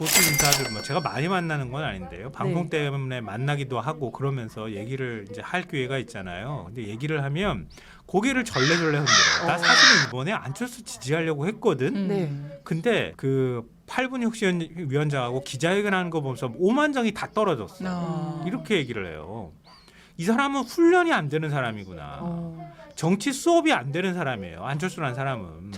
보수 인사들 뭐 제가 많이 만나는 건 아닌데요. 방송 네. 때문에 만나기도 하고 그러면서 얘기를 이제 할 기회가 있잖아요. 근데 얘기를 하면 고개를 절레절레 흔들어요. 나 어. 사실은 이번에 안철수 지지하려고 했거든. 음. 네. 근데 그 8분 혁신위원장하고 기자회견하는 거 보면서 오만정이 다 떨어졌어. 아. 이렇게 얘기를 해요. 이 사람은 훈련이 안 되는 사람이구나. 어. 정치 수업이 안 되는 사람이에요. 안철수라는 사람은.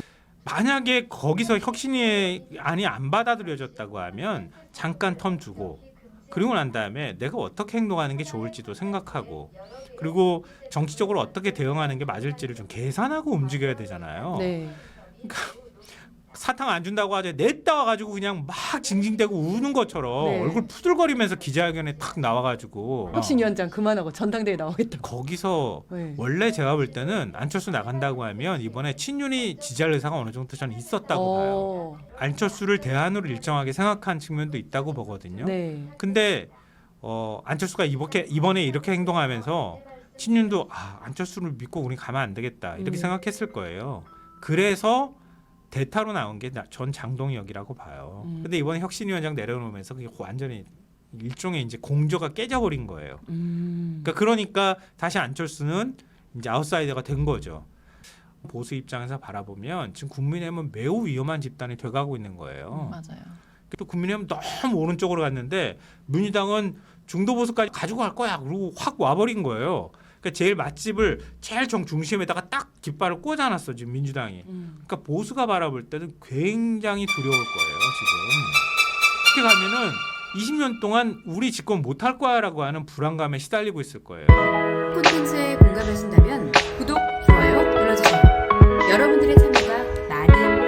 만약에 거기서 혁신이 안이 안 받아들여졌다고 하면 잠깐 텀 주고 그리고 난 다음에 내가 어떻게 행동하는 게 좋을지도 생각하고 그리고 정치적으로 어떻게 대응하는 게 맞을지를 좀 계산하고 움직여야 되잖아요. 네. 사탕 안 준다고 하자 냈다 와가지고 그냥 막 징징대고 우는 것처럼 네. 얼굴 푸들거리면서 기자회견에 탁 나와가지고 혁신위원장 그만하고 전당대회 나오겠다. 거기서 네. 원래 제가 볼 때는 안철수 나간다고 하면 이번에 친윤이 지지할 의사가 어느 정도 저는 있었다고 봐요. 어. 안철수를 대안으로 일정하게 생각한 측면도 있다고 보거든요. 네. 근데 어, 안철수가 이렇게 이번에 이렇게 행동하면서 친윤도 아, 안철수를 믿고 우리 가면 안 되겠다 이렇게 음. 생각했을 거예요. 그래서 대타로 나온 게 전 장동혁이라고 봐요. 음. 근데 이번에 혁신위원장 내려놓으면서 그게 완전히 일종의 이제 공조가 깨져버린 거예요. 음. 그러니까, 그러니까 다시 안철수는 이제 아웃사이더가 된 거죠. 보수 입장에서 바라보면 지금 국민의힘은 매우 위험한 집단이 돼가고 있는 거예요. 맞아요. 또 국민의힘은 너무 오른쪽으로 갔는데 민주당은 중도 보수까지 가지고 갈 거야. 그리고 확 와버린 거예요. 그러니까 제일 맛집을 제일 정 중심에다가 딱 깃발을 꽂아놨어 지금 민주당이. 음. 그러니까 보수가 바라볼 때는 굉장히 두려울 거예요 지금. 이렇게 가면은 20년 동안 우리 집권 못할 거야라고 하는 불안감에 시달리고 있을 거예요. 콘텐츠에 공감하신다면